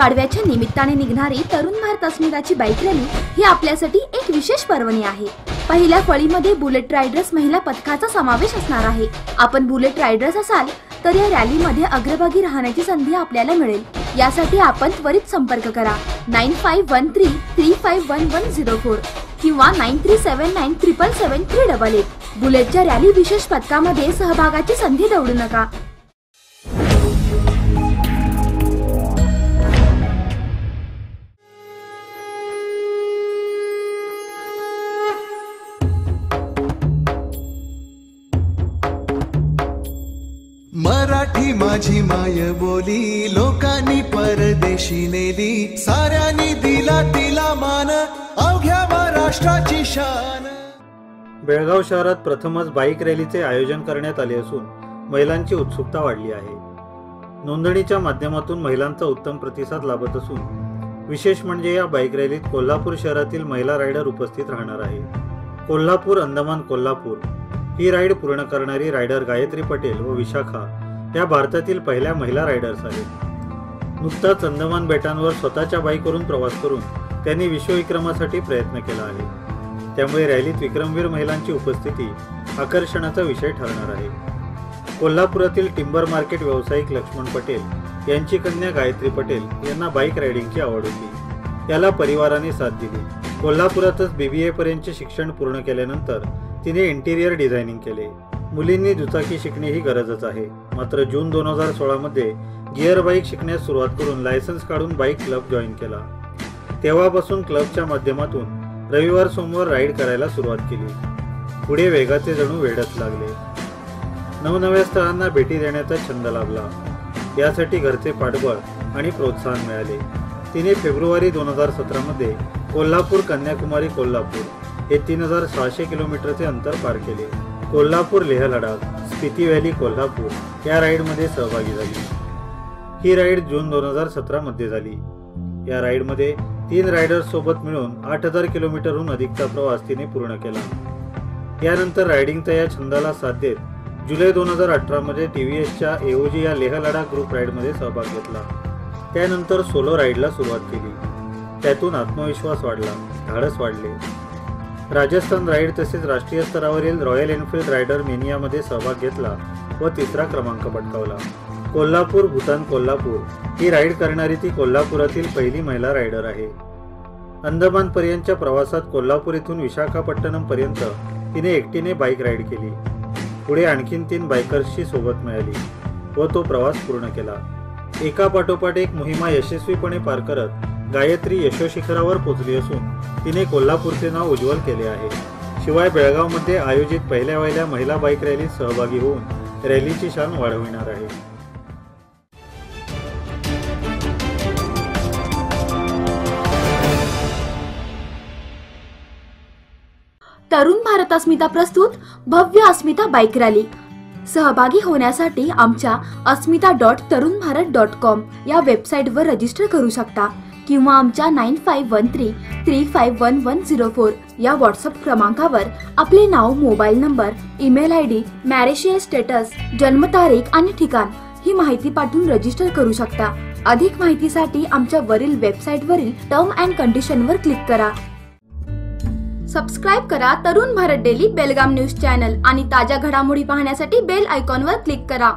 गुढीपाडव्याच्या निमित्ताने निघणारी तरुण भारत अस्मिताची बाईक रॅली ही आपल्यासाठी एक विशेष पर्वणी आहे पहिल्या फळीमध्ये बुलेट रायडर्स महिला पथकाचा समावेश असणार आहे आपण बुलेट रायडर्स असाल तर या रॅलीमध्ये अग्रभागी राहण्याची संधी आपल्याला मिळेल यासाठी आपण त्वरित संपर्क करा nine five one three three five one one zero four किंवा nine three seven nine triple seven three double eight बुलेटच्या rally विशेष पथकामध्ये सहभागाची संधी दवडू नका मराठी माझी माय बोली लोकांनी परदेशी नेली. साऱ्यांनी दिला तिला मान अवघ्या महाराष्ट्राची शान. बेळगाव शहरात प्रथमच बाईक रॅलीचे आयोजन करण्यात आले असून महिलांची उत्सुकता वाढली आहे. नोंदणीच्या माध्यमातून महिलांचा उत्तम प्रतिसाद लाभत असून विशेष म्हणजे या बाईक रॅलीत कोल्हापूर शहरातील महिला रायडर उपस्थित राहणार आहे. कोल्हापूर अंदमान कोल्हापूर. ही राईड पूर्ण करणारी रायडर गायत्री पटेल व विशाखा या भारतातील पहिल्या महिला रायडर्स आहेत. नुकताच अंदमान बेटांवर स्वतःच्या बाईकवरून प्रवास करून त्यांनी विश्वविक्रमासाठी प्रयत्न केला आहे. त्यामुळे रॅलीत विक्रमवीर महिलांची उपस्थिती आकर्षणाचा विषय ठरणार आहे. कोल्हापुरातील टिंबर मार्केट व्यावसायिक लक्ष्मण पटेल यांची कन्या गायत्री पटेल यांना बाईक रायडिंगची आवड होती. त्याला परिवाराने साथ दिली. कोल्हापुरातच बीबीए पर्यंतचे शिक्षण पूर्ण केल्यानंतर तिने इंटिरियर डिझायनिंग केले. मुलींनी दुचाकी शिकणे ही गरजच आहे. मात्र जून दोन हजार सोळामध्ये गिअर बाईक शिकण्यास सुरुवात करून लायसन्स काढून बाईक क्लब जॉईन केला. तेव्हापासून क्लबच्या माध्यमातून रविवार सोमवार राईड करायला सुरुवात केली. पुढे वेगाचे जणू वेडच लागले. नवनव्या स्थळांना भेटी देण्याचा छंद लाभला. यासाठी घरचे पाठबळ आणि प्रोत्साहन मिळाले. तिने फेब्रुवारी दोन हजार सतरामध्ये कोल्हापूर कन्याकुमारी कोल्हापूर हे तीन हजार सहाशे किलोमीटरचे अंतर पार केले. कोल्हापूर लेह लडाख स्पिती व्हॅली कोल्हापूर या राईडमध्ये सहभागी झाली. ही राईड जून दोन हजार सतरामध्ये झाली. या राईडमध्ये तीन रायडर्स सोबत मिळून आठ हजार किलोमीटरहून अधिकचा प्रवास तिने पूर्ण केला. यानंतर रायडिंगच्या या छंदाला साथ देत जुलै दोन हजार अठरामध्ये टी व्ही एसच्या एओजी या लेह लडाख ग्रुप राईडमध्ये सहभाग घेतला. त्यानंतर सोलो राईडला सुरुवात केली. त्यातून आत्मविश्वास वाढला धाडस वाढले. राजस्थान राईड तसेच राष्ट्रीय स्तरावरील रॉयल एनफील्ड रायडर मेनियामध्ये सहभाग घेतला व तिसरा क्रमांक पटकावला. कोल्हापूर भूतान कोल्हापूर ही राईड करणारी ती कोल्हापुरातील पहिली महिला रायडर आहे. अंदमान पर्यंतच्या प्रवासात कोल्हापूर येथून विशाखापट्टणम पर्यंत तिने एकटीने बाईक राईड केली. पुढे आणखीन तीन बायकर्सची सोबत मिळाली व तो प्रवास पूर्ण केला. एका पाठोपाठ एक मोहिमा यशस्वीपणे पार करत गायत्री यशोशिखरावर पोचली असून तिने कोल्हापूरचे नाव उज्ज्वल केले आहे. शिवाय बेळगावमध्ये आयोजित पहिल्या वहिल्या महिला बाईक रॅलीत सहभागी होऊन रॅलीची शान वाढविणार आहे. तरुण भारत अस्मिता प्रस्तुत भव्य अस्मिता बाईक रॅली. सहभागी होण्यासाठी आमच्या अस्मिता dot Tarun Bharat dot com या वेबसाईटवर रजिस्टर करू शकता. किंवा आमच्या nine five one three three five one one zero four या व्हॉट्सअप क्रमांकावर आपले नाव mobile number email I D marital status जन्मतारीख आणि ठिकाण ही माहिती पाठवून रजिस्टर करू शकता. अधिक माहितीसाठी आमच्या वरील वेबसाईटवरील टर्म अँड कंडिशनवर क्लिक करा. सबस्क्राईब करा Tarun Bharat daily Belgaum news channel आणि ताज्या घडामोडी पाहण्यासाठी बेल आयकॉनवर क्लिक करा.